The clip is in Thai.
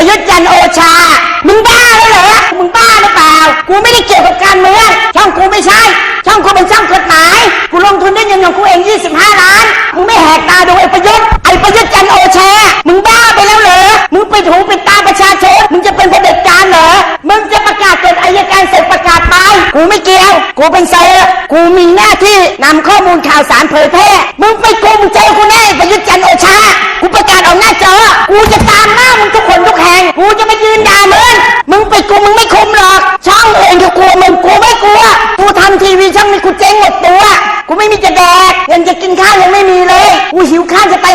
ประยุทธ์จันโอชา มึงบ้าแล้วเหรอ มึงบ้าหรือเปล่า กูไม่ได้เกี่ยวกับการเมือง ช่องกูไม่ใช่ ช่องกูเป็นช่องกฎหมาย กูลงทุนได้เงินของกูเอง 25 ล้าน มึงไม่แหกตาดูไอ้ประยุทธ์ ไอ้ประยุทธ์จันโอชา มึงบ้าไปแล้วเหรอ มึงปิดหูปิดตาประชาชน มึงจะเป็นเผด็จการเหรอ มึงจะประกาศเกฎอายการเสร็จประกาศไป กูไม่เกี่ยว กูเป็นไซลร์กูมีหน้าที่นำข้อมูลข่าวสารเผยแพร่ มึงไปกูมึงเจอกูแน่ประยุทธ์จันโอชา กูประกาศออก หิวข้าจะไป